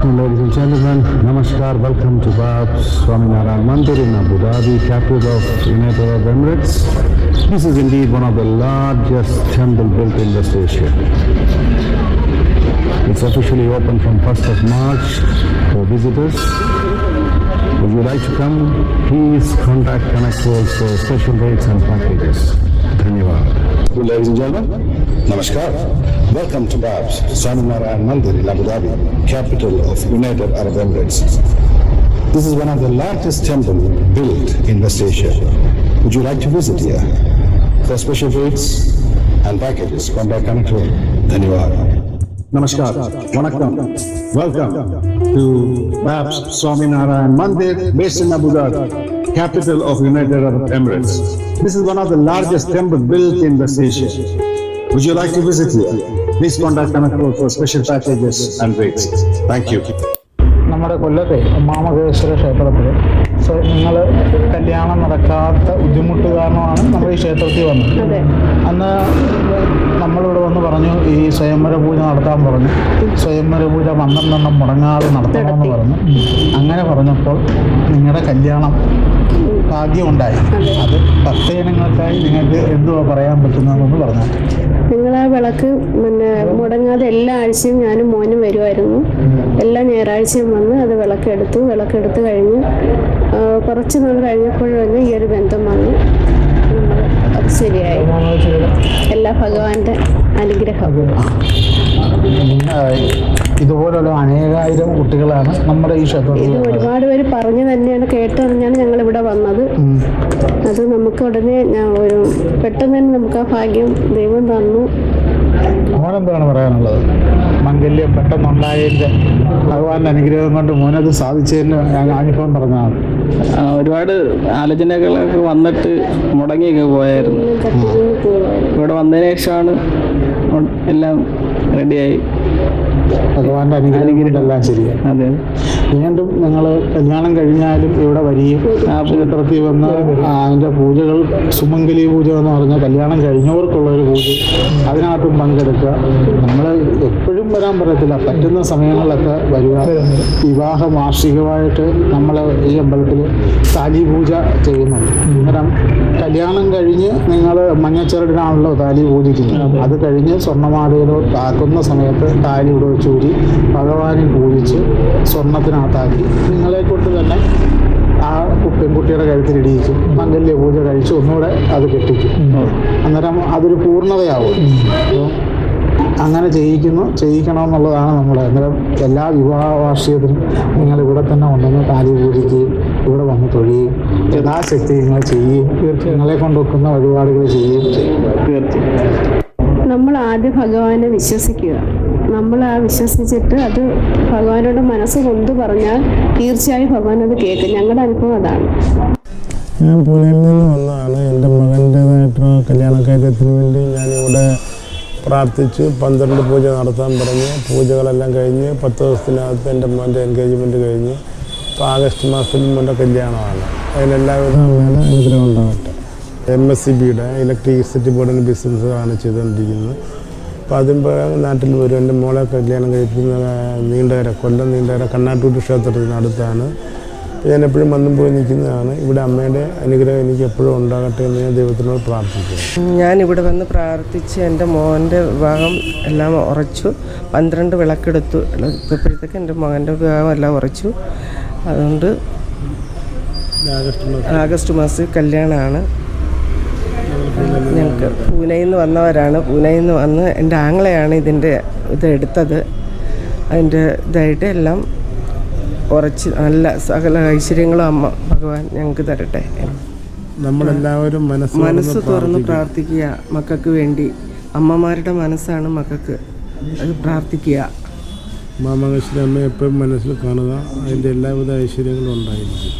Ladies and gentlemen, Namaskar. Welcome to Bab's Swaminarayan Mandir in Abu Dhabi, capital of United Arab Emirates. This is indeed one of the largest temple built in West Asia. It's officially open from 1st of March for visitors. Would you like to come? Please contact Connect for special rates and packages. Dhanyavad. Ladies and gentlemen, Namaskar. Welcome to Bab's Swaminarayan Mandir in Abu Dhabi, capital of United Arab Emirates. This is one of the largest temples built in West Asia. Would you like to visit here? For special rates and packages, contact Connect World. Dhanyavad. Namaskar. Vanakkam. Welcome to Bab's Swaminarayan Mandir based in Abu Dhabi, capital of United Arab Emirates. This is one of the largest temple built in West Asia. Would you like to visit here? Please contact Kanakpur for special packages and rates. Thank you. നമ്മുടെ കൊല്ലത്തെ മാമകേശ്വര ക്ഷേത്രത്തിൽ so നിങ്ങൾ കല്യാണം നടക്കാത്ത ബുദ്ധിമുട്ട് കാരണമാണ് നമ്മൾ ഈ ക്ഷേത്രത്തിൽ വന്നത് അന്ന് നമ്മളിവിടെ വന്ന് പറഞ്ഞു ഈ സ്വയംവര പൂജ നടത്താൻ പറഞ്ഞു. സ്വയംവര പൂജ പന്ത്രണ്ടെണ്ണം മുടങ്ങാതെ നടത്തണമെന്ന് പറഞ്ഞു. അങ്ങനെ പറഞ്ഞപ്പോൾ നിങ്ങളുടെ കല്യാണം ഭാഗ്യമുണ്ടായി. അത് ഭക്തജനങ്ങൾക്കായി നിങ്ങൾക്ക് എന്തുവാ പറയാൻ പറ്റുന്നതെന്ന് പറഞ്ഞു നിങ്ങൾ ആ വിളക്ക് പിന്നെ മുടങ്ങാതെ എല്ലാ ആഴ്ചയും ഞാനും മോനും വരുമായിരുന്നു. എല്ലാ ഞായറാഴ്ചയും വന്ന് അത് വിളക്കെടുത്തു. വിളക്കെടുത്ത് കഴിഞ്ഞ് കുറച്ച് നാൾ കഴിഞ്ഞപ്പോഴാണ് ഈ ഒരു ബന്ധം വന്നു ശരിയായി. എല്ലാ ഭഗവാന്റെ അനുഗ്രഹം ഇതുപോലുള്ള അനേകായിരം കുട്ടികളാണ് നമ്മുടെ ഈ ക്ഷേത്രത്തിൽ ഇത് ഒരുപാട് പേര് പറഞ്ഞു തന്നെയാണ് കേട്ടറിഞ്ഞാണ് ഞങ്ങൾ ഇവിടെ വന്നത്. അത് നമുക്ക് ഉടനെ ഒരു പെട്ടെന്ന് തന്നെ നമുക്ക് ആ ഭാഗ്യം ദൈവം തന്നു. മോനെന്താണ് പറയാനുള്ളത്? മംഗല്യം പെട്ടെന്നുണ്ടായതിന്റെ ഭഗവാന്റെ അനുഗ്രഹം കൊണ്ട് മോനത് സാധിച്ചതിന് ഞാൻ അനുഭവം പറഞ്ഞതാണ്. ഒരുപാട് ആലോചനകളൊക്കെ വന്നിട്ട് മുടങ്ങിയൊക്കെ പോയായിരുന്നു. ഇവിടെ വന്നതിന് ശേഷമാണ് എല്ലാം റെഡിയായി ഭഗവാന്റെ അനുഗ്രഹം ശരിയാണ് അതെ. വീണ്ടും ഞങ്ങൾ കല്യാണം കഴിഞ്ഞാലും ഇവിടെ വരികയും ആ ക്ഷേത്രത്തിൽ വന്ന് അതിന്റെ പൂജകൾ സുമംഗലി പൂജ എന്ന് പറഞ്ഞാൽ കല്യാണം കഴിഞ്ഞവർക്കുള്ള ഒരു പൂജ അതിനകത്തും പങ്കെടുക്കുക. നമ്മൾ എപ്പോഴും വരാൻ പറ്റത്തില്ല പറ്റുന്ന സമയങ്ങളിലൊക്കെ വരിക. വിവാഹ വാർഷികമായിട്ട് നമ്മൾ ഈ അമ്പലത്തിൽ താലി പൂജ ചെയ്യുന്നുണ്ട്. അന്നേരം കല്യാണം കഴിഞ്ഞ് നിങ്ങൾ മഞ്ഞച്ചരടിനാണല്ലോ താലി പൂജിക്കുന്നത്. അത് കഴിഞ്ഞ് സ്വർണമാലയിലോ താക്കുന്ന സമയത്ത് താലി ഇവിടെ വെച്ച് ഊരി ഭഗവാനെ പൂജിച്ച് സ്വർണത്തിനകത്താക്കി. നിങ്ങളെ കൊണ്ട് തന്നെ ആ പെൺകുട്ടിയുടെ കഴുത്തിൽ കഴുത്തിലിടിയിക്കും മംഗല്യ പൂജ കഴിച്ച് ഒന്നുകൂടെ അത് കെട്ടിക്കും. അന്നേരം അതൊരു പൂർണതയാവും. അപ്പോൾ അങ്ങനെ ചെയ്യിക്കുന്നു ചെയ്യിക്കണമെന്നുള്ളതാണ് നമ്മൾ അന്നേരം എല്ലാ വിവാഹ വാർഷികത്തിനും നിങ്ങൾ ഇവിടെ തന്നെ ഉണ്ടെന്ന് താലി പൂജിക്കുകയും ഇവിടെ വന്ന് തൊഴുകയും യഥാശക്തി നിങ്ങൾ ചെയ്യുകയും നിങ്ങളെ കൊണ്ടൊക്കുന്ന വഴിപാടുകൾ ചെയ്യുകയും ചെയ്യും. നമ്മൾ ആദ്യം ഭഗവാനെ വിശ്വസിക്കുക. നമ്മൾ ആ വിശ്വസിച്ചിട്ട് അത് ഭഗവാനോട് മനസ്സ് കൊണ്ട് പറഞ്ഞാൽ തീർച്ചയായും ഭഗവാൻ അത് കേൾക്കും. ഞങ്ങളുടെ അനുഭവം അതാണ്. ഞാൻ പൂനെയിൽ നിന്ന് വന്നതാണ്. എന്റെ മകന്റേതായിട്ടുള്ള കല്യാണക്കാര്യത്തിന് വേണ്ടി ഞാനിവിടെ പ്രാർത്ഥിച്ച്. പന്ത്രണ്ട് പൂജ നടത്താൻ പറഞ്ഞ്. പൂജകളെല്ലാം കഴിഞ്ഞ് പത്ത് ദിവസത്തിനകത്ത് എന്റെ മോന്റെ എൻഗേജ്മെന്റ് കഴിഞ്ഞ് ഇപ്പോൾ ആഗസ്റ്റ് മാസത്തിൽ മോന്റെ കല്യാണമാണ്. അതിനെല്ലാവിധ അമ്മയുടെ അനുഗ്രഹം ഉണ്ടാവട്ടെ. എം എസ് സി ബിയുടെ ഇലക്ട്രിസിറ്റി ബോർഡിന്റെ ബിസിനസ്സാണ് ചെയ്തുകൊണ്ടിരിക്കുന്നത്. പ്രകാരം നാട്ടിൽ വരും എന്റെ മോളെ കല്യാണം കഴിപ്പിക്കുന്ന നീണ്ടകര കൊല്ലം നീണ്ടകര കണ്ണാട്ടൂർ ക്ഷേത്രത്തിനടുത്താണ് ഞാൻ എപ്പോഴും വന്നും പോയി നിൽക്കുന്നതാണ്. ഇവിടെ അമ്മയുടെ അനുഗ്രഹം എനിക്ക് എപ്പോഴും ഉണ്ടാകട്ടെ എന്ന് ഞാൻ ദൈവത്തിനോട് പ്രാർത്ഥിക്കുന്നു. ഞാൻ ഇവിടെ വന്ന് പ്രാർത്ഥിച്ച് എന്റെ മോന്റെ വിവാഹം എല്ലാം ഉറച്ചു. പന്ത്രണ്ട് വിളക്കെടുത്തു. ഇപ്പോഴത്തേക്ക് എന്റെ മോന്റെ വിവാഹം എല്ലാം ഉറച്ചു. അതുകൊണ്ട് ആഗസ്റ്റ് മാസം. ആഗസ്റ്റ് മാസത്തിൽ കല്യാണമാണ്. ഞങ്ങൾക്ക് പൂനെയിൽ നിന്ന് വന്നവരാണ്. പൂനെയിൽ നിന്ന് വന്ന് എന്റെ ആങ്ങളെയാണ് ഇതിന്റെ ഇതെടുത്തത് അതിന്റെ ഇതായിട്ട് എല്ലാം ഉറച്ച് നല്ല സകല ഐശ്വര്യങ്ങളും അമ്മ ഭഗവാൻ ഞങ്ങൾക്ക് തരട്ടെ. നമ്മളെല്ലാവരും മനസ്സ് മനസ്സ് തുറന്ന് പ്രാർത്ഥിക്കുക. മക്കൾക്ക് വേണ്ടി. അമ്മമാരുടെ മനസ്സാണ് മക്കൾക്ക് അത് പ്രാർത്ഥിക്കുക. മാമകശ്വരി അമ്മ എപ്പോഴും മനസ്സിൽ കാണുക. അതിന്റെ എല്ലാവിധ ഐശ്വര്യങ്ങളും ഉണ്ടായിരിക്കും.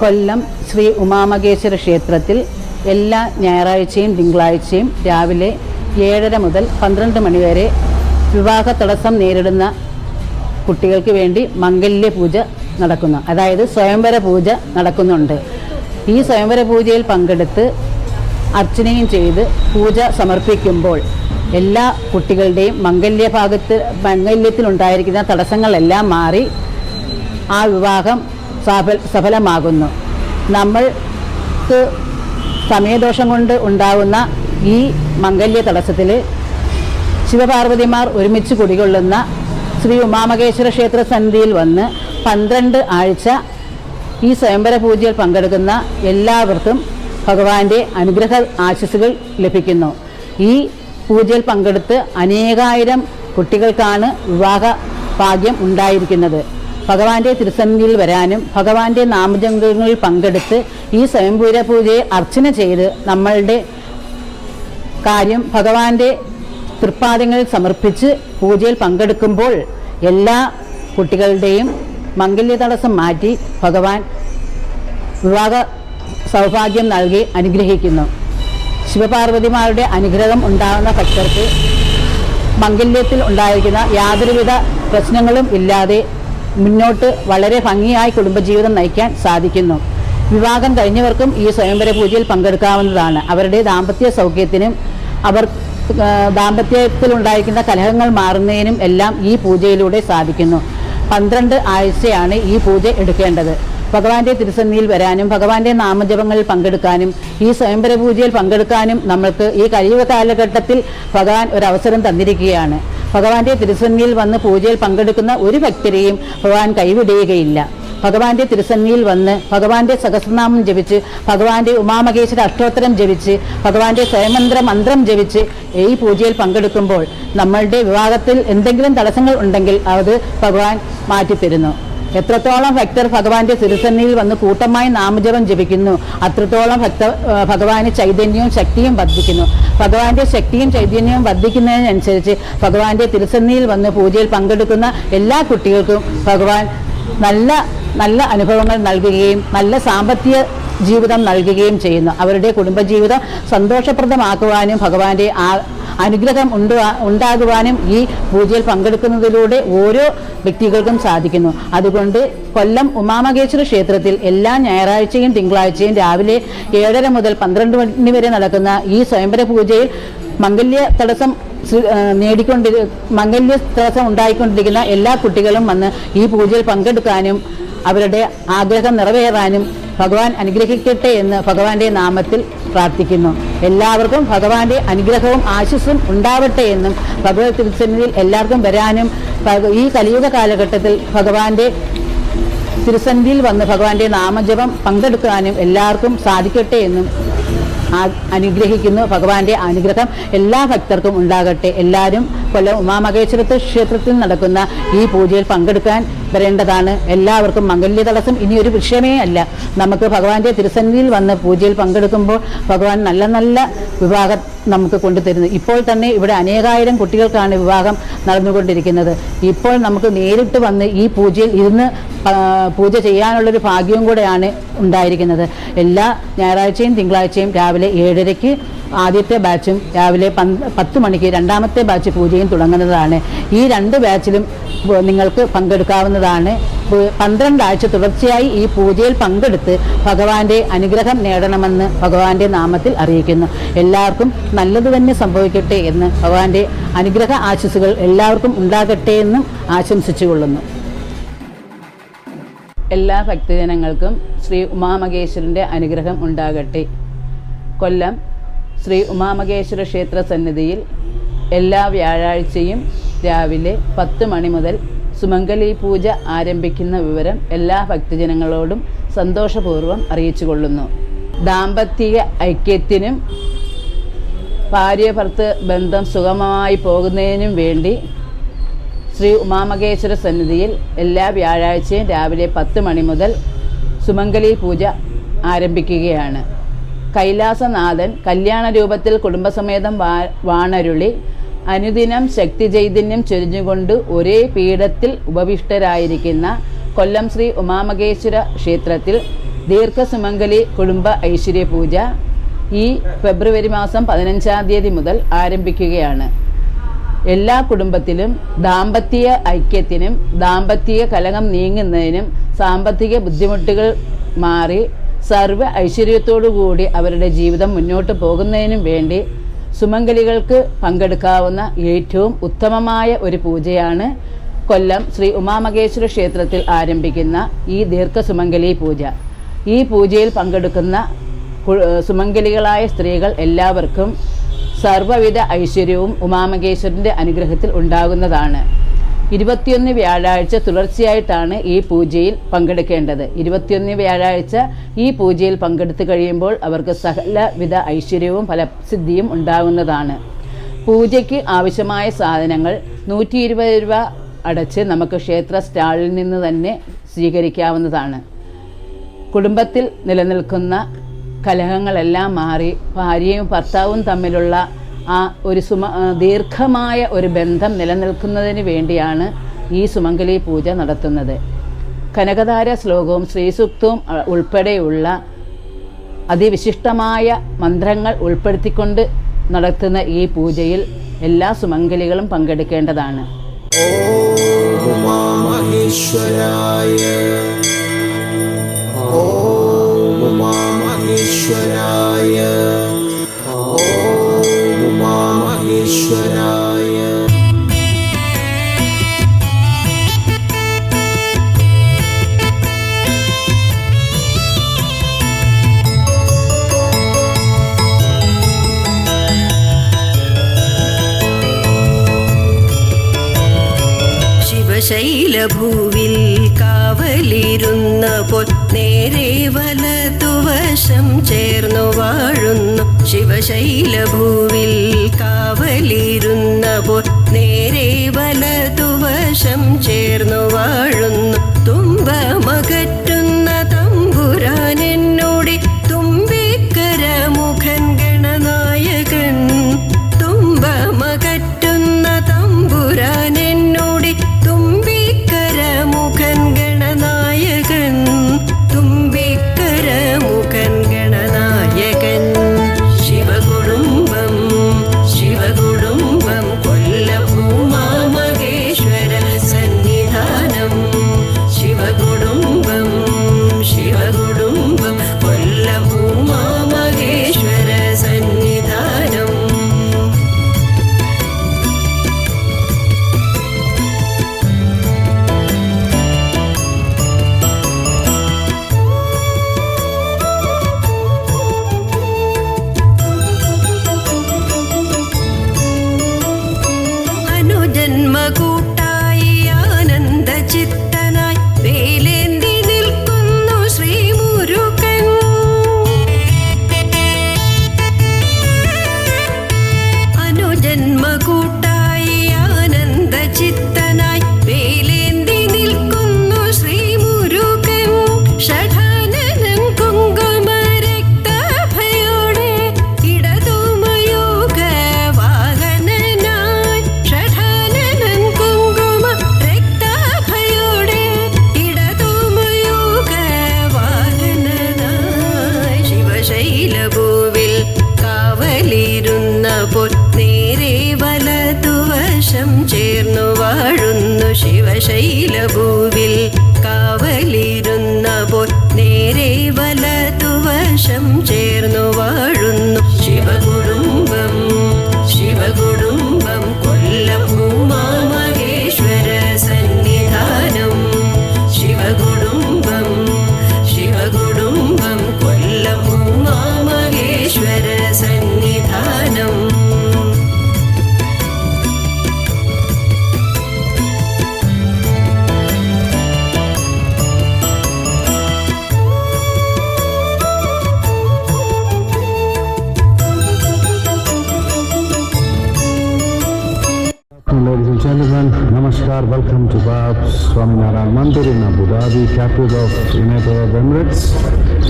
കൊല്ലം ശ്രീ ഉമാമകേശ്വര ക്ഷേത്രത്തിൽ എല്ലാ ഞായറാഴ്ചയും തിങ്കളാഴ്ചയും രാവിലെ ഏഴര മുതൽ പന്ത്രണ്ട് മണിവരെ വിവാഹ തടസ്സം നേരിടുന്ന കുട്ടികൾക്ക് വേണ്ടി മംഗല്യ പൂജ നടക്കുന്നു. അതായത് സ്വയംവര പൂജ നടക്കുന്നുണ്ട്. ഈ സ്വയംവര പൂജയിൽ പങ്കെടുത്ത് അർച്ചനയും ചെയ്ത് പൂജ സമർപ്പിക്കുമ്പോൾ എല്ലാ കുട്ടികളുടെയും മംഗല്യ ഭാഗത്ത് മംഗല്യത്തിലുണ്ടായിരിക്കുന്ന തടസ്സങ്ങളെല്ലാം മാറി ആ വിവാഹം സഫല സഫലമാകുന്നു. നമ്മൾക്ക് സമയദോഷം കൊണ്ട് ഉണ്ടാകുന്ന ഈ മംഗല്യ തടസ്സത്തിൽ ശിവപാർവതിമാർ ഒരുമിച്ച് കുടികൊള്ളുന്ന ശ്രീ ഉമാമകേശ്വര ക്ഷേത്ര സന്നിധിയിൽ വന്ന് പന്ത്രണ്ട് ആഴ്ച ഈ സ്വയംവര പൂജയിൽ പങ്കെടുക്കുന്ന എല്ലാവർക്കും ഭഗവാന്റെ അനുഗ്രഹ ആശസ്സുകൾ ലഭിക്കുന്നു. ഈ പൂജയിൽ പങ്കെടുത്ത് അനേകായിരം കുട്ടികൾക്കാണ് വിവാഹ ഭാഗ്യം ഉണ്ടായിരിക്കുന്നത്. ഭഗവാന്റെ തിരുസന്നിധിയിൽ വരാനും ഭഗവാന്റെ നാമജങ്കങ്ങളിൽ പങ്കെടുത്ത് ഈ സ്വയംപൂര പൂജയെ അർച്ചന ചെയ്ത് നമ്മളുടെ കാര്യം ഭഗവാന്റെ തൃപ്പാദങ്ങളിൽ സമർപ്പിച്ച് പൂജയിൽ പങ്കെടുക്കുമ്പോൾ എല്ലാ കുട്ടികളുടെയും മംഗല്യ തടസ്സം മാറ്റി ഭഗവാൻ വിവാഹ സൗഭാഗ്യം നൽകി അനുഗ്രഹിക്കുന്നു. ശിവപാർവതിമാരുടെ അനുഗ്രഹം ഉണ്ടാകുന്ന ഭക്തർക്ക് മംഗല്യത്തിൽ ഉണ്ടായിരിക്കുന്ന യാതൊരുവിധ പ്രശ്നങ്ങളും ഇല്ലാതെ മുന്നോട്ട് വളരെ ഭംഗിയായി കുടുംബജീവിതം നയിക്കാൻ സാധിക്കുന്നു. വിവാഹം കഴിഞ്ഞവർക്കും ഈ സ്വയംവര പൂജയിൽ പങ്കെടുക്കാവുന്നതാണ്. അവരുടെ ദാമ്പത്യ സൗഖ്യത്തിനും അവർ ദാമ്പത്യത്തിലുണ്ടായിരിക്കുന്ന കലഹങ്ങൾ മാറുന്നതിനും എല്ലാം ഈ പൂജയിലൂടെ സാധിക്കുന്നു. പന്ത്രണ്ട് ആഴ്ചയാണ് ഈ പൂജ എടുക്കേണ്ടത്. ഭഗവാന്റെ തിരുസന്നിയിൽ വരാനും ഭഗവാന്റെ നാമജപങ്ങളിൽ പങ്കെടുക്കാനും ഈ സ്വയംവര പൂജയിൽ പങ്കെടുക്കാനും നമ്മൾക്ക് ഈ കഴിയുക കാലഘട്ടത്തിൽ ഭഗവാൻ ഒരു അവസരം തന്നിരിക്കുകയാണ്. ഭഗവാന്റെ തിരുസന്നിയിൽ വന്ന് പൂജയിൽ പങ്കെടുക്കുന്ന ഒരു ഭക്തരെയും ഭഗവാൻ കൈവിടുകയില്ല. ഭഗവാന്റെ തിരുസന്നിയിൽ വന്ന് ഭഗവാന്റെ സഹസ്രനാമം ജപിച്ച് ഭഗവാന്റെ ഉമാമകേശ്വര അഷ്ടോത്തരം ജപിച്ച് ഭഗവാന്റെ സ്വയമന്ത്ര മന്ത്രം ജപിച്ച് ഈ പൂജയിൽ പങ്കെടുക്കുമ്പോൾ നമ്മളുടെ വിവാഹത്തിൽ എന്തെങ്കിലും തടസ്സങ്ങൾ ഉണ്ടെങ്കിൽ അത് ഭഗവാൻ മാറ്റിത്തരുന്നു. എത്രത്തോളം ഭക്തർ ഭഗവാന്റെ സിരസന്നിയിൽ വന്ന് കൂട്ടമായി നാമജപം ജപിക്കുന്നു അത്രത്തോളം ഭക്ത ഭഗവാന് ചൈതന്യവും ശക്തിയും വർദ്ധിക്കുന്നു. ഭഗവാന്റെ ശക്തിയും ചൈതന്യവും വർദ്ധിക്കുന്നതിനനുസരിച്ച് ഭഗവാന്റെ തിരുസന്നിയിൽ വന്ന് പൂജയിൽ പങ്കെടുക്കുന്ന എല്ലാ കുട്ടികൾക്കും ഭഗവാൻ നല്ല നല്ല അനുഭവങ്ങൾ നൽകുകയും നല്ല സാമ്പത്തിക ജീവിതം നൽകുകയും ചെയ്യുന്നു. അവരുടെ കുടുംബജീവിതം സന്തോഷപ്രദമാക്കുവാനും ഭഗവാന്റെ ആ അനുഗ്രഹം ഉണ്ട് ഉണ്ടാകുവാനും ഈ പൂജയിൽ പങ്കെടുക്കുന്നതിലൂടെ ഓരോ വ്യക്തികൾക്കും സാധിക്കുന്നു. അതുകൊണ്ട് കൊല്ലം ഉമാമകേശ്വര ക്ഷേത്രത്തിൽ എല്ലാ ഞായറാഴ്ചയും തിങ്കളാഴ്ചയും രാവിലെ ഏഴര മുതൽ പന്ത്രണ്ട് മണി വരെ നടക്കുന്ന ഈ സ്വയംവര പൂജയിൽ മംഗല്യ തടസ്സം നേടിക്കൊണ്ടി മംഗല്യ തടസ്സം ഉണ്ടായിക്കൊണ്ടിരിക്കുന്ന എല്ലാ കുട്ടികളും വന്ന് ഈ പൂജയിൽ പങ്കെടുക്കാനും അവരുടെ ആഗ്രഹം നിറവേറാനും ഭഗവാൻ അനുഗ്രഹിക്കട്ടെ എന്ന് ഭഗവാന്റെ നാമത്തിൽ പ്രാർത്ഥിക്കുന്നു. എല്ലാവർക്കും ഭഗവാന്റെ അനുഗ്രഹവും ആശിസ്സും ഉണ്ടാവട്ടെ എന്നും ഭഗവത് തിരുസന്നിധിയിൽ എല്ലാവർക്കും വരാനും ഈ കലിയുഗ കാലഘട്ടത്തിൽ ഭഗവാന്റെ തിരുസന്നിധിയിൽ വന്ന് ഭഗവാന്റെ നാമജപം പങ്കെടുക്കാനും എല്ലാവർക്കും സാധിക്കട്ടെ എന്നും അനുഗ്രഹിക്കുന്നു. ഭഗവാന്റെ അനുഗ്രഹം എല്ലാ ഭക്തർക്കും ഉണ്ടാകട്ടെ. എല്ലാവരും കൊല്ലം ഉമാമഹേശ്വരത്ത് ക്ഷേത്രത്തിൽ നടക്കുന്ന ഈ പൂജയിൽ പങ്കെടുക്കാൻ വരേണ്ടതാണ്. എല്ലാവർക്കും മംഗല്യ തടസ്സം ഇനി ഒരു വിഷയമേ അല്ല. നമുക്ക് ഭഗവാന്റെ തിരുസന്നിധിയിൽ വന്ന് പൂജയിൽ പങ്കെടുക്കുമ്പോൾ ഭഗവാൻ നല്ല നല്ല വിവാഹം നമുക്ക് കൊണ്ടുതരുന്നു. ഇപ്പോൾ തന്നെ ഇവിടെ അനേകായിരം കുട്ടികൾക്കാണ് വിവാഹം നടന്നുകൊണ്ടിരിക്കുന്നത്. ഇപ്പോൾ നമുക്ക് നേരിട്ട് വന്ന് ഈ പൂജയിൽ ഇരുന്ന് പൂജ ചെയ്യാനുള്ളൊരു ഭാഗ്യവും കൂടെയാണ് ഉണ്ടായിരിക്കുന്നത്. എല്ലാ ഞായറാഴ്ചയും തിങ്കളാഴ്ചയും രാവിലെ ഏഴരയ്ക്ക് ആദ്യത്തെ ബാച്ചും രാവിലെ പത്ത് മണിക്ക് രണ്ടാമത്തെ ബാച്ച് പൂജയും തുടങ്ങുന്നതാണ്. ഈ രണ്ട് ബാച്ചിലും നിങ്ങൾക്ക് പങ്കെടുക്കാവുന്നതാണ്. പന്ത്രണ്ടാഴ്ച തുടർച്ചയായി ഈ പൂജയിൽ പങ്കെടുത്ത് ഭഗവാന്റെ അനുഗ്രഹം നേടണമെന്ന് ഭഗവാന്റെ നാമത്തിൽ അറിയിക്കുന്നു. എല്ലാവർക്കും നല്ലത് തന്നെ സംഭവിക്കട്ടെ എന്ന് ഭഗവാന്റെ അനുഗ്രഹ ആശസ്സുകൾ എല്ലാവർക്കും ഉണ്ടാകട്ടെ എന്നും ആശംസിച്ചുകൊള്ളുന്നു. എല്ലാ ഭക്തജനങ്ങൾക്കും ശ്രീ ഉമാമഹേശ്വരന്റെ അനുഗ്രഹം ഉണ്ടാകട്ടെ. കൊല്ലം ശ്രീ ഉമാമകേശ്വര ക്ഷേത്ര സന്നിധിയിൽ എല്ലാ വ്യാഴാഴ്ചയും രാവിലെ പത്ത് മണി മുതൽ സുമംഗലി പൂജ ആരംഭിക്കുന്ന വിവരം എല്ലാ ഭക്തജനങ്ങളോടും സന്തോഷപൂർവം അറിയിച്ചു കൊള്ളുന്നു ദാമ്പത്യ ഐക്യത്തിനും ഭാര്യ ഭർത്ത് ബന്ധം സുഗമമായി പോകുന്നതിനും വേണ്ടി ശ്രീ ഉമാമകേശ്വര സന്നിധിയിൽ എല്ലാ വ്യാഴാഴ്ചയും രാവിലെ പത്ത് മണി മുതൽ സുമംഗലി പൂജ ആരംഭിക്കുകയാണ്. കൈലാസനാഥൻ കല്യാണ രൂപത്തിൽ കുടുംബസമേതം വാ വാണരുളി അനുദിനം ശക്തി ചൈതന്യം ചൊരിഞ്ഞുകൊണ്ട് ഒരേ പീഠത്തിൽ ഉപവിഷ്ടരായിരിക്കുന്ന കൊല്ലം ശ്രീ ഉമാമകേശ്വര ക്ഷേത്രത്തിൽ ദീർഘസുമംഗലി കുടുംബ ഐശ്വര്യ പൂജ ഈ ഫെബ്രുവരി മാസം പതിനഞ്ചാം തീയതി മുതൽ ആരംഭിക്കുകയാണ്. എല്ലാ കുടുംബത്തിലും ദാമ്പത്യ ഐക്യത്തിനും ദാമ്പത്യ കലഹം നീങ്ങുന്നതിനും സാമ്പത്തിക ബുദ്ധിമുട്ടുകൾ മാറി സർവ ഐശ്വര്യത്തോടു കൂടി അവരുടെ ജീവിതം മുന്നോട്ട് പോകുന്നതിനും വേണ്ടി സുമംഗലികൾക്ക് പങ്കെടുക്കാവുന്ന ഏറ്റവും ഉത്തമമായ ഒരു പൂജയാണ് കൊല്ലം ശ്രീ ഉമാമകേശ്വര ക്ഷേത്രത്തിൽ ആരംഭിക്കുന്ന ഈ ദീർഘ സുമംഗലി പൂജ. ഈ പൂജയിൽ പങ്കെടുക്കുന്ന സുമംഗലികളായ സ്ത്രീകൾ എല്ലാവർക്കും സർവവിധ ഐശ്വര്യവും ഉമാമകേശ്വരന്റെ അനുഗ്രഹത്തിൽ ഉണ്ടാകുന്നതാണ്. ഇരുപത്തിയൊന്ന് വ്യാഴാഴ്ച തുടർച്ചയായിട്ടാണ് ഈ പൂജയിൽ പങ്കെടുക്കേണ്ടത്. ഇരുപത്തിയൊന്ന് വ്യാഴാഴ്ച ഈ പൂജയിൽ പങ്കെടുത്തു കഴിയുമ്പോൾ അവർക്ക് സകലവിധ ഐശ്വര്യവും ഫലസിദ്ധിയും ഉണ്ടാകുന്നതാണ്. പൂജയ്ക്ക് ആവശ്യമായ സാധനങ്ങൾ നൂറ്റി ഇരുപത് രൂപ അടച്ച് നമുക്ക് ക്ഷേത്ര സ്റ്റാളിൽ നിന്ന് തന്നെ സ്വീകരിക്കാവുന്നതാണ്. കുടുംബത്തിൽ നിലനിൽക്കുന്ന കലഹങ്ങളെല്ലാം മാറി ഭാര്യയും ഭർത്താവും തമ്മിലുള്ള ആ ഒരു സുമ ദീർഘമായ ഒരു ബന്ധം നിലനിൽക്കുന്നതിന് വേണ്ടിയാണ് ഈ സുമംഗലി പൂജ നടത്തുന്നത്. കനകധാര ശ്ലോകവും ശ്രീസുക്തവും ഉൾപ്പെടെയുള്ള അതിവിശിഷ്ടമായ മന്ത്രങ്ങൾ ഉൾപ്പെടുത്തിക്കൊണ്ട് നടത്തുന്ന ഈ പൂജയിൽ എല്ലാ സുമംഗലികളും പങ്കെടുക്കേണ്ടതാണ്. ഓ 你说要 ശൈലഭൂവിൽ കാവലിരുന്ന പോൽ നേരെ വലതുവശം ചേർന്നു വാഴുന്നു. ശിവശൈലഭൂവിൽ കാവലിരുന്ന പോൽ നേരെ വലതുവശം ചേർന്നു വാഴുന്നു. തുമ്പ മകറ്റ ശിവശൈലഭൂവിൽ Swaminarayan Mandir in Abu Dhabi, capital of United Arab Emirates.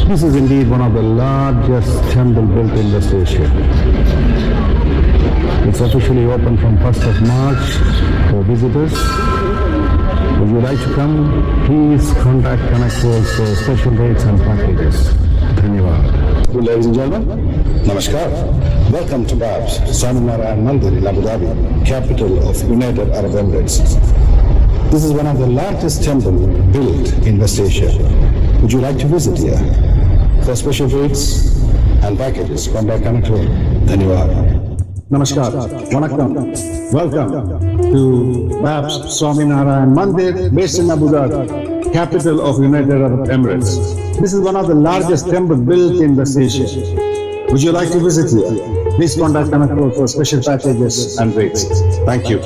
This is indeed one of the largest temple built in West Asia. It's officially open from 1st of March for visitors. Would you like to come? Please contact Connect World for uh, special rates and packages. Dhanyavad. Ladies and gentlemen, Namaskar. Welcome to Bab's Swaminarayan Mandir in Abu Dhabi, capital of United Arab Emirates. This is one of the largest temples built in West Asia. Would you like to visit here? For special rates and packages, contact Connect World. Dhanyavad. Namaskar. Vanakkam. Welcome to Babs Swaminarayan Mandir based in Abu Dhabi, capital of United Arab Emirates. This is one of the largest temple built in West Asia. Would you like to visit here? Please contact Kanakal for special packages and rates. Thank you.